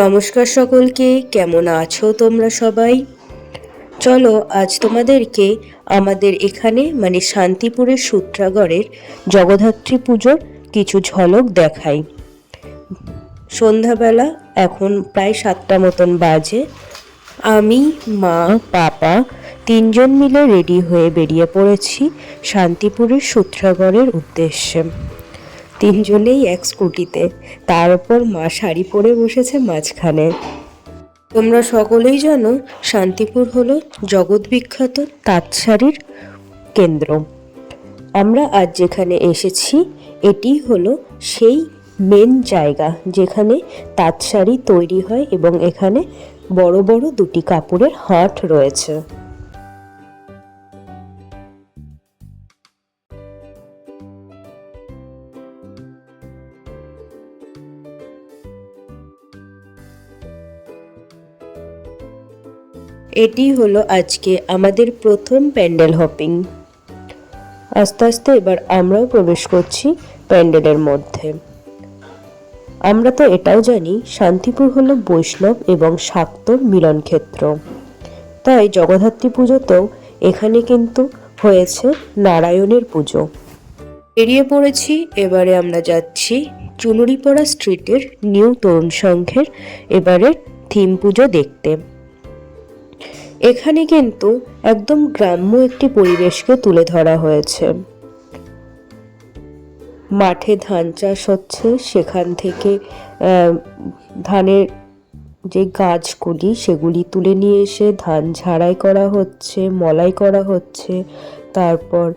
নমস্কার সকলকে, কেমন আছো তোমরা সবাই? চলো আজ তোমাদেরকে আমাদের এখানে মানে শান্তিপুরের সূত্রাগড়ের জগদ্ধাত্রী পুজোর কিছু ঝলক দেখাই। সন্ধ্যাবেলা এখন প্রায় সাতটা মতন বাজে। আমি, মা, পাপা তিনজন মিলে রেডি হয়ে বেরিয়ে পড়েছি শান্তিপুরের সূত্রাগড়ের উদ্দেশ্যে। তিনজনেই এক স্কুটিতে। তার উপর মা শাড়ি পরে বসেছে মাঝখানে। তোমরা সকলেই জানো, শান্তিপুর হলো জগৎ বিখ্যাত তাঁত শাড়ির কেন্দ্র। আমরা আজ যেখানে এসেছি, এটি হলো সেই মেন জায়গা, যেখানে তাঁত শাড়ি তৈরি হয় এবং এখানে বড় বড় দুটি কাপড়ের হাট রয়েছে। এটি হলো আজকে আমাদের প্রথম প্যান্ডেল হপিং। আস্তে আস্তে এবার আমরাও প্রবেশ করছি প্যান্ডেলের মধ্যে। আমরা তো এটাও জানি, শান্তিপুর হলো বৈষ্ণব এবং শাক্তর মিলন ক্ষেত্র। তাই জগদ্ধাত্রী পুজোতেও এখানে কিন্তু হয়েছে নারায়ণের পুজো। বেরিয়ে পড়েছি, এবারে আমরা যাচ্ছি চুনুরিপাড়া স্ট্রিটের নিউ তরুণ সংঘের এবারের থিম পুজো দেখতে। এখানে কিন্তু একদম গ্রাম্য একটি পরিবেশকে তুলে ধরা হয়েছে। মাঠে ধান চাষ হচ্ছে, সেখান থেকে ধানের যে গাছগুলি, সেগুলি তুলে নিয়ে এসে ধান ঝাড়াই করা হচ্ছে, মলাই করা হচ্ছে। তারপর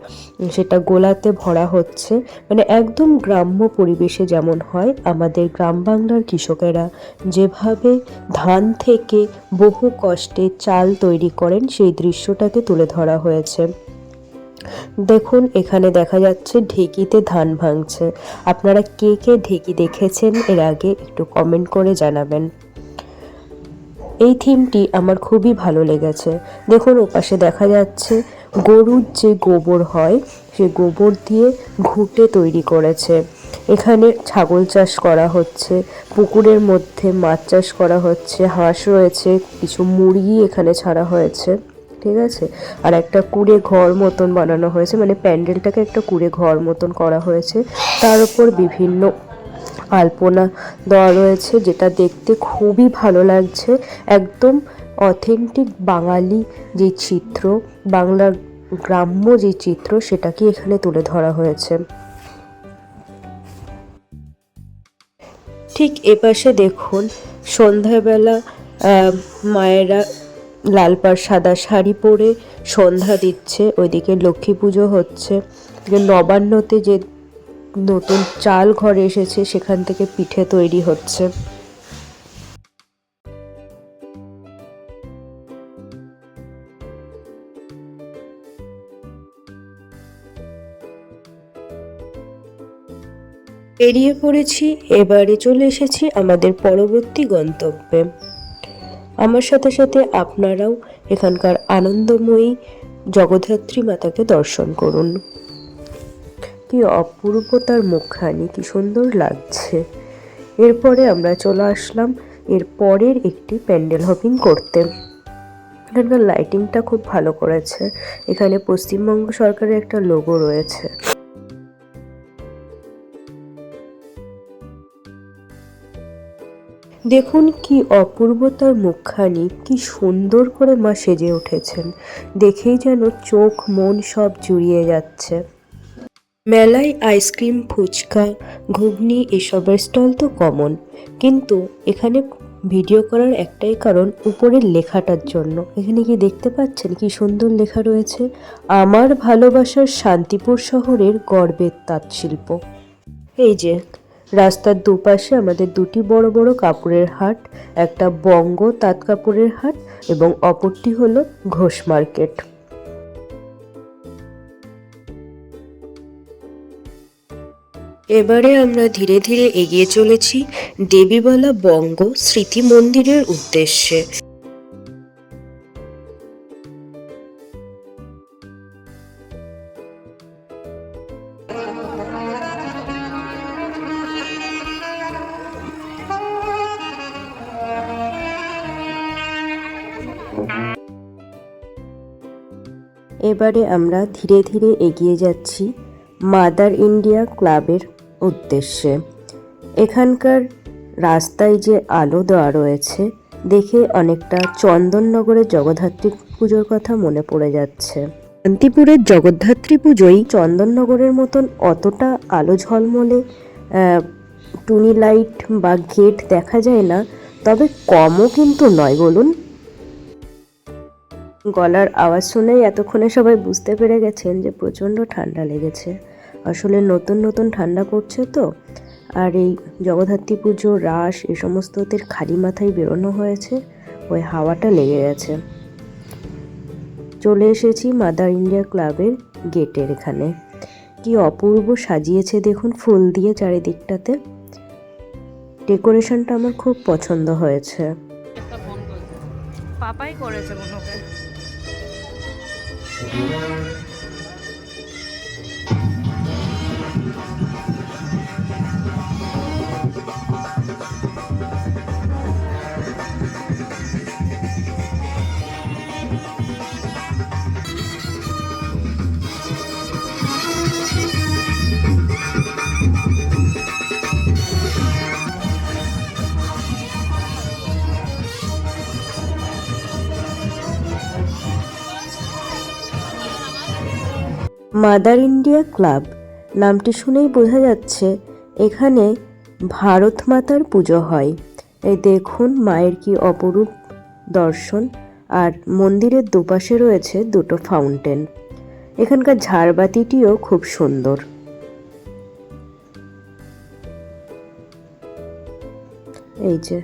সেটা গোলাতে ভরা হচ্ছে। মানে একদম গ্রাম্য পরিবেশে যেমন হয়, আমাদের গ্রাম বাংলার কৃষকেরা যেভাবে ধান থেকে বহু কষ্টে চাল তৈরি করেন, সেই দৃশ্যটাকে তুলে ধরা হয়েছে। দেখুন, এখানে দেখা যাচ্ছে ঢেকিতে ধান ভাঙছে। আপনারা কে কে ঢেকি দেখেছেন, এর আগে একটু কমেন্ট করে জানাবেন। এই থিমটি আমার খুবই ভালো লেগেছে। দেখুন, ওপাশে দেখা যাচ্ছে গরুর যে গোবর হয়, সে গোবর দিয়ে ঘুঁটে তৈরি করেছে। এখানে ছাগল চাষ করা হচ্ছে, পুকুরের মধ্যে মাছ চাষ করা হচ্ছে, হাঁস রয়েছে, কিছু মুরগি এখানে ছাড়া হয়েছে, ঠিক আছে? আর একটা কুড়ে ঘর মতন বানানো হয়েছে মানে প্যান্ডেলটাকে একটা কুড়ে ঘর মতন করা হয়েছে। তার উপর বিভিন্ন আলপনা দেওয়া রয়েছে, যেটা দেখতে খুবই ভালো লাগছে। একদম অথেন্টিক বাঙালি যে চিত্র, বাংলার গ্রাম্য যে চিত্র, সেটাকে এখানে তুলে ধরা হয়েছে। ঠিক এপাশে দেখুন, সন্ধ্যাবেলা মায়েরা লাল পাড় সাদা শাড়ি পরে সন্ধ্যা দিচ্ছে, ওইদিকে লক্ষ্মী পুজো হচ্ছে। নবান্নতে যে নতুন চাল ঘরে এসেছে, সেখান থেকে পিঠে তৈরি হচ্ছে। বেরিয়ে পড়েছি, এবারে চলে এসেছি আমাদের পরবর্তী গন্তব্যে। আমার সাথে সাথে আপনারাও এখানকার আনন্দময়ী জগদ্ধাত্রী মাতাকে দর্শন করুন। কি অপূর্ব তার মুখখানি, কি সুন্দর লাগছে। এরপরে আমরা চলে আসলাম এর পরের একটি প্যান্ডেল হপিং করতে। এখানকার লাইটিংটা খুব ভালো করেছে। এখানে পশ্চিমবঙ্গ সরকারের একটা লোগো রয়েছে। দেখুন কি অপূর্ব তার মুখখানি, কি সুন্দর করে মা সেজে উঠেছেন। দেখেই যেন চোখ, মন সব জুড়িয়ে যাচ্ছে। মেলায় আইসক্রিম, ফুচকা, ঘুগনি এসবের স্টল তো কমন। কিন্তু এখানে ভিডিও করার একটাই কারণ উপরের লেখাটার জন্য। এখানে কি দেখতে পাচ্ছেন কি সুন্দর লেখা রয়েছে, আমার ভালোবাসার শান্তিপুর শহরের গর্বের তাঁত শিল্প এই যে রাস্তার দুপাশে আমাদের দুটি বড় বড় কাপড়ের হাট, একটা বঙ্গ তাঁত কাপড়ের হাট এবং অপরটি হলো ঘোষ মার্কেট। এবারে আমরা ধীরে ধীরে এগিয়ে চলেছি দেবীবালা বঙ্গ স্মৃতি মন্দিরের উদ্দেশ্যে। এবারে আমরা ধীরে ধীরে এগিয়ে যাচ্ছি মাদার ইন্ডিয়া ক্লাবের উদ্দেশ্যে। এখানকার রাস্তায় যে আলো দেওয়া রয়েছে, দেখে অনেকটা চন্দননগরের জগদ্ধাত্রী পুজোর কথা মনে পড়ে যাচ্ছে। শান্তিপুরের জগদ্ধাত্রী পুজোই চন্দননগরের মতন অতটা আলো ঝলমলে টুনি লাইট বা গেট দেখা যায় না, তবে কমও কিন্তু নয়, বলুন। গলার আওয়াজ শুনেই এতক্ষণে সবাই বুঝতে পেরে গেছেন যে প্রচণ্ড ঠান্ডা লেগেছে। আসলে নতুন নতুন ঠান্ডা পড়ছে তো। আর এই জগদ্ধাত্রী পুজো, রাস, এ সমস্তদের খালি মাথায় বেরোনো হয়েছে। ওই হাওয়াটা লেগে গেছে। চলে এসেছি মাদার ইন্ডিয়া ক্লাবের গেটের এখানে। কি অপূর্ব সাজিয়েছে দেখুন ফুল দিয়ে চারিদিকটাতে। ডেকোরেশনটা আমার খুব পছন্দ হয়েছে। ফোন করছে। পাপাই করেছে মাদার ইন্ডিয়া ক্লাব, নামটি শুনেই বোঝা যাচ্ছে এখানে ভারত মাতার পুজো হয়। এই দেখুন মায়ের কি অপরূপ দর্শন, আর মন্দিরের দুপাশে রয়েছে দুটো ফাউন্টেন। এখানকার ঝাড়বাতিটিও খুব সুন্দর। এই যে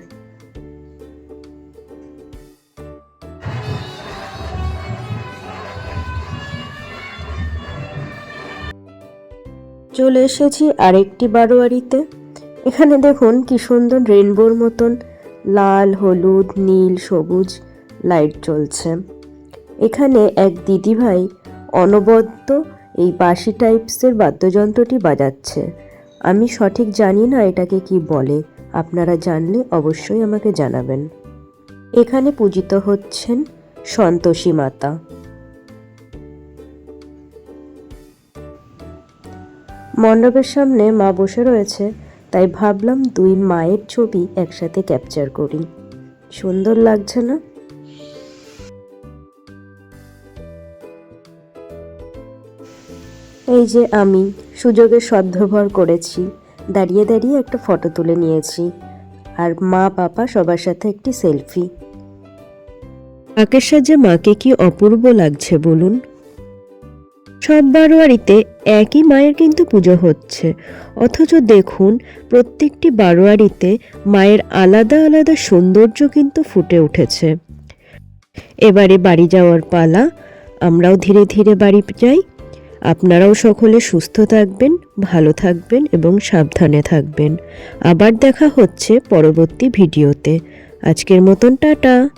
চলে এসেছি আরেকটি বারোয়ারিতে। এখানে দেখুন কি সুন্দর রেনবোর মতন লাল, হলুদ, নীল, সবুজ লাইট জ্বলছে। এখানে এক দিদিভাই অনবদ্য এই বাঁশি টাইপসের বাদ্যযন্ত্রটি বাজাচ্ছে। আমি সঠিক জানি না এটাকে কি বলে। আপনারা জানলে অবশ্যই আমাকে জানাবেন। এখানে পূজিত হচ্ছেন সন্তোষী মাতা। মণ্ডপের সামনে মা বসে রয়েছে, তাই ভাবলাম দুই মায়ের ছবি একসাথে ক্যাপচার করি। সুন্দর লাগছে না? এই যে আমি সুযোগের সদ্ব্যবহার করেছি। দাঁড়িয়ে দাঁড়িয়ে একটা ফটো তুলে নিয়েছি। আর মা পাপা সবার সাথে একটি সেলফি। কাকের সাজে মাকে কি অপূর্ব লাগছে বলুন? সব বারোয়ারিতে একই মায়ের কিন্তু পুজো হচ্ছে। অথচ দেখুন, প্রত্যেকটি বারোয়ারিতে মায়ের আলাদা আলাদা সৌন্দর্য কিন্তু ফুটে উঠেছে। এবারে বাড়ি যাওয়ার পালা, আমরাও ধীরে ধীরে বাড়ি যাই। আপনারাও সকলে সুস্থ থাকবেন, ভালো থাকবেন এবং সাবধানে থাকবেন। আবার দেখা হচ্ছে পরবর্তী ভিডিওতে। আজকের মতন টাটা।